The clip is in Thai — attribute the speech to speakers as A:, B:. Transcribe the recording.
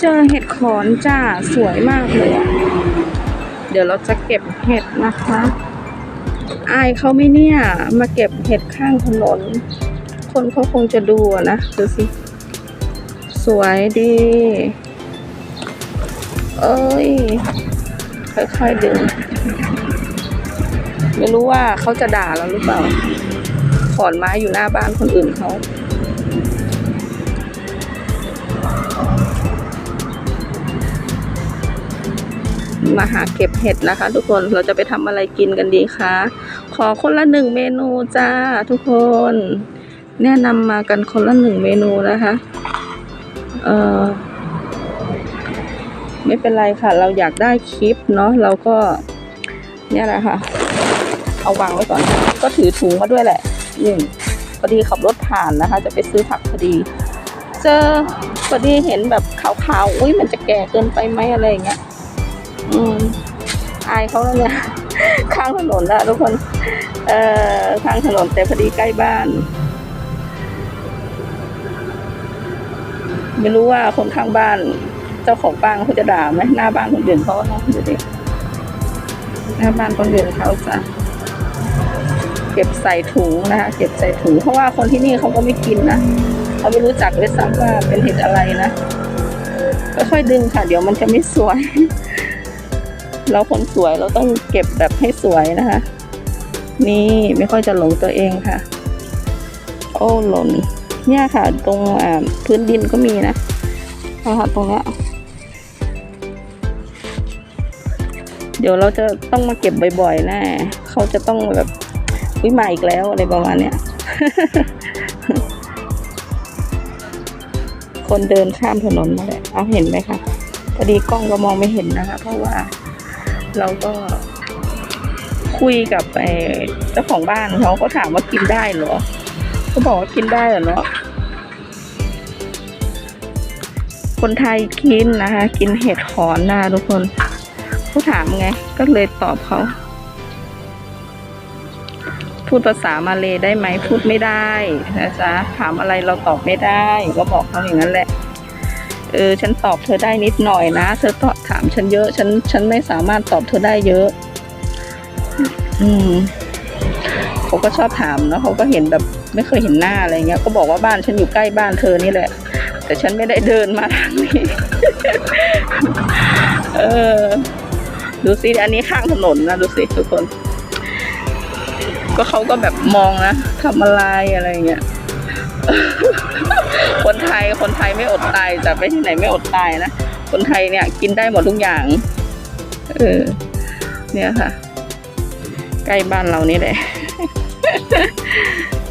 A: เจอเห็ดขอนจ้าสวยมากเลยเดี๋ยวเราจะเก็บเห็ดนะคะ อายเขาไม่เนี่ย มาเก็บเห็ดข้างถนน คนเขาคงจะดูนะดูสิ สวยดี เอ้ย ค่อยๆดึงไม่รู้ว่าเขาจะด่าเราหรือเปล่า ขอนไม้อยู่หน้าบ้านคนอื่นเขา มาหาเก็บเห็ดนะคะ ทุกคนเราจะไปทำอะไรกินกันดีคะขอคนละหนึ่งเมนูจ้าทุกคน แนะนำมากันคนละหนึ่งเมนูนะคะเออไม่เป็นไรค่ะ เราอยากได้คลิปเนาะเราก็เนี่ยแหละค่ะ เอาวางไว้ก่อน ก็ถือถุงมาด้วยแหละนี่พอดีขับรถผ่านนะคะ จะไปซื้อผักพอดี เจอพอดีเห็นแบบขาวๆ อุ้ยมันจะแก่เกินไปไหมอะไรอย่างเงี้ย อายเขาแล้วเนี่ย ข้างถนนนะทุกคน เอ่อข้างถนนแต่พอดีใกล้บ้าน ไม่รู้ว่าคนข้างบ้าน เจ้าของบ้านเขาจะด่าไหมหน้าบ้านคนอื่นเขาเนาะดูดิหน้าบ้านคนอื่นเขาจะเก็บใส่ถุงนะคะเก็บใส่ถุง เพราะว่าคนที่นี่เขาก็ไม่กินนะเขาไม่รู้จักเลยซ้ำว่าเป็นเห็ดอะไรนะค่อยๆดึงค่ะ เดี๋ยวมันจะไม่สวย เราคนสวยเราต้องเก็บแบบให้สวยนะคะ นี่ไม่ค่อยจะหลงตัวเองค่ะ โอ้หล่นเนี่ยค่ะ ตรงพื้นดินก็มีนะนะคะตรงเนี้ยเดี๋ยวเราจะต้องมาเก็บบ่อยๆแน่เขาจะต้องแบบวิมาอีกแล้วอะไรประมาณเนี้ย คนเดินข้ามถนนมาเลยเอาเห็นไหมคะพอดีกล้องก็มองไม่เห็นนะคะ เพราะว่า เราก็คุยกับไอ้เจ้าของบ้านเขาก็ถามว่ากินได้เหรอเขาบอกว่ากินได้เหรอเนาะคนไทยกินนะคะ กินเห็ดหอนนะทุกคนเขาถามไง ก็เลยตอบเขา พูดภาษามาเลยได้ไหมพูดไม่ได้นะจ๊ะถามอะไรเราตอบไม่ได้ ก็บอกเขาอย่างนั้นแหละ เออฉันตอบเธอได้นิดหน่อยนะ เธอตอบถามฉันเยอะ ฉันฉันไม่สามารถตอบเธอได้เยอะ อืมเขาก็ชอบถามเนาะเขาก็เห็นแบบไม่เคยเห็นหน้าอะไรเงี้ย ก็บอกว่าบ้านฉันอยู่ใกล้บ้านเธอนี่แหละ แต่ฉันไม่ได้เดินมาทางนี้ เออ ดูสิอันนี้ข้างถนนนะดูสิทุกคน ก็เขาก็แบบมองนะทำอะไรอะไรเงี้ย คนไทยคนไทยไม่อดตายจะไปที่ไหนไม่อดตายนะ คนไทยเนี่ยกินได้หมดทุกอย่าง เออ เนี่ยค่ะ ใกล้บ้านเรานี่แหละ